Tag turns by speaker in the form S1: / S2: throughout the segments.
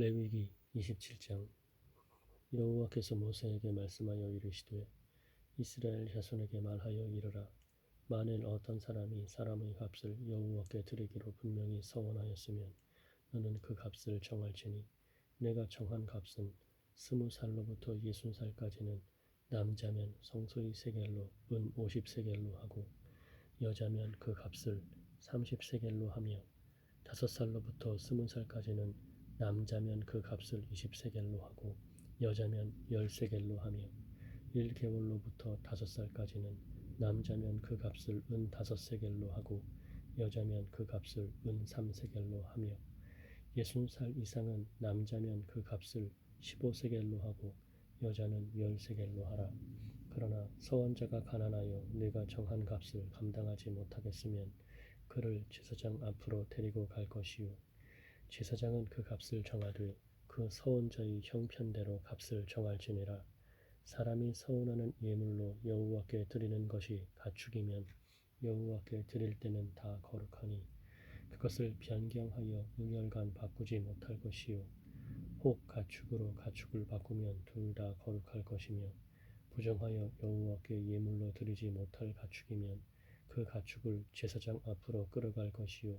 S1: 레위기 27장. 여호와께서 모세에게 말씀하여 이르시되 이스라엘 자손에게 말하여 이르라. 만일 어떤 사람이 사람의 값을 여호와께 드리기로 분명히 서원하였으면 너는 그 값을 정할지니 내가 정한 값은 스무 살로부터 예순 살까지는 남자면 성소의 세겔로 은 오십 세겔로 하고 여자면 그 값을 삼십 세겔로 하며 다섯 살로부터 스무 살까지는 남자면 그 값을 이십 세겔로 하고 여자면 열 세겔로 하며 일 개월로부터 다섯 살까지는 남자면 그 값을 은 다섯 세겔로 하고 여자면 그 값을 은삼 세겔로 하며 예순 살 이상은 남자면 그 값을 십오 세겔로 하고 여자는 열 세겔로 하라. 그러나 서원자가 가난하여 내가 정한 값을 감당하지 못하겠으면 그를 제사장 앞으로 데리고 갈 것이요 제사장은 그 값을 정하되 그 서원자의 형편대로 값을 정할지니라. 사람이 서원하는 예물로 여호와께 드리는 것이 가축이면 여호와께 드릴 때는 다 거룩하니 그것을 변경하여 유혈간 바꾸지 못할 것이요. 혹 가축으로 가축을 바꾸면 둘 다 거룩할 것이며 부정하여 여호와께 예물로 드리지 못할 가축이면 그 가축을 제사장 앞으로 끌어갈 것이요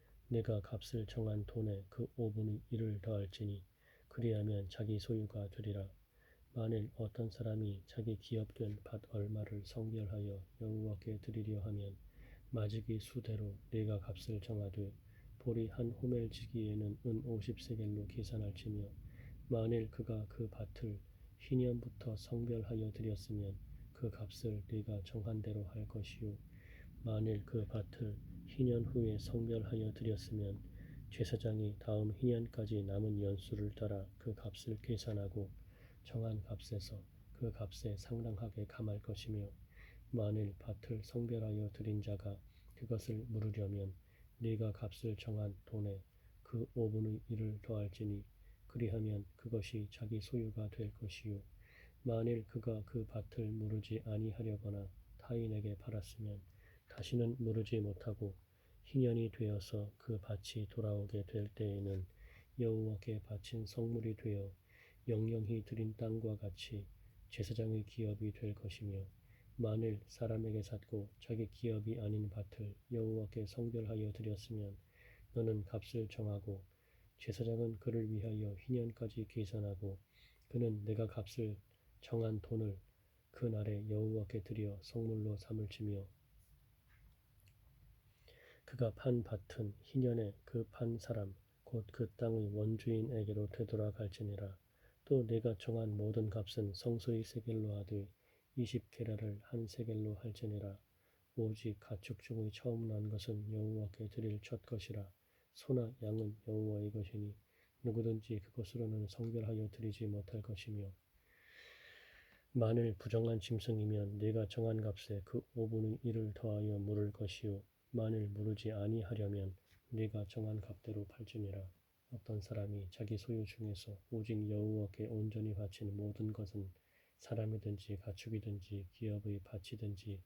S1: 내가 값을 정한 돈에 그 5분의 1을 더할지니 그리하면 자기 소유가 되리라. 만일 어떤 사람이 자기 기업된 밭 얼마를 성별하여 여호와께 드리려 하면 마지기 수대로 내가 값을 정하되 보리 한 호멜 지기에는 은 50세겔로 계산할지며 만일 그가 그 밭을 희년부터 성별하여 드렸으면 그 값을 네가 정한 대로 할 것이요 만일 그 밭을 희년 후에 성별하여 드렸으면 제사장이 다음 희년까지 남은 연수를 따라 그 값을 계산하고 정한 값에서 그 값에 상당하게 감할 것이며 만일 밭을 성별하여 드린 자가 그것을 물으려면 네가 값을 정한 돈에 그 5분의 1을 더할지니 그리하면 그것이 자기 소유가 될 것이요. 만일 그가 그 밭을 무르지 아니하려거나 타인에게 팔았으면 다시는 무르지 못하고 희년이 되어서 그 밭이 돌아오게 될 때에는 여호와께 바친 성물이 되어 영영히 드린 땅과 같이 제사장의 기업이 될 것이며 만일 사람에게 샀고 자기 기업이 아닌 밭을 여호와께 성별하여 드렸으면 너는 값을 정하고 제사장은 그를 위하여 희년까지 계산하고 그는 내가 값을 정한 돈을 그 날에 여호와께 드려 성물로 삼을 지며 그가 판 밭은 희년에 그 판 사람 곧 그 땅의 원주인에게로 되돌아갈지니라. 또 내가 정한 모든 값은 성소의 세겔로 하되 이십 게라를 한 세겔로 할지니라. 오직 가축 중의 처음 난 것은 여호와께 드릴 첫 것이라. 소나 양은 여호와의 것이니 누구든지 그것으로는 성별하여 드리지 못할 것이며 만일 부정한 짐승이면 내가 정한 값에 그 5분의 1을 더하여 물을 것이요 만일 물으지 아니하려면 네가 정한 값대로 팔지니라. 어떤 사람이 자기 소유 중에서 오직 여호와께 온전히 바친 모든 것은 사람이든지 가축이든지 기업의 밭이든지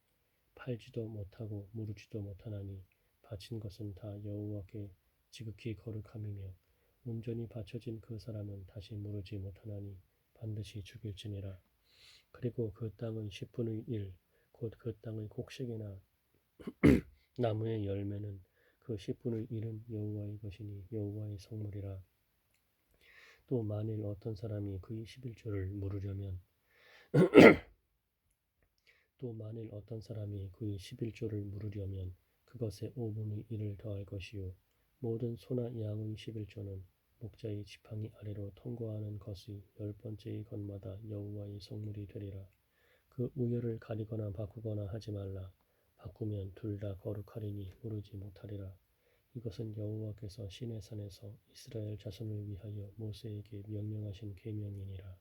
S1: 팔지도 못하고 무르지도 못하나니 바친 것은 다 여호와께 지극히 거룩함이며 온전히 바쳐진 그 사람은 다시 무르지 못하나니 반드시 죽일지니라. 그리고 그 땅의 10분의 1, 곧 그 땅의 곡식이나 나무의 열매는 그 10분의 1은 여호와의 것이니 여호와의 성물이라. 또 만일 어떤 사람이 그의 11조를 물으려면 또 만일 어떤 사람이 그의 11조를 물으려면 그것에 5분의 1을 더할 것이요 모든 소나 양의 11조는 목자의 지팡이 아래로 통과하는 것의 열 번째의 것마다 여호와의 성물이 되리라. 그 우열을 가리거나 바꾸거나 하지 말라. 바꾸면 둘 다 거룩하리니 무르지 못하리라. 이것은 여호와께서 시내산에서 이스라엘 자손을 위하여 모세에게 명령하신 계명이니라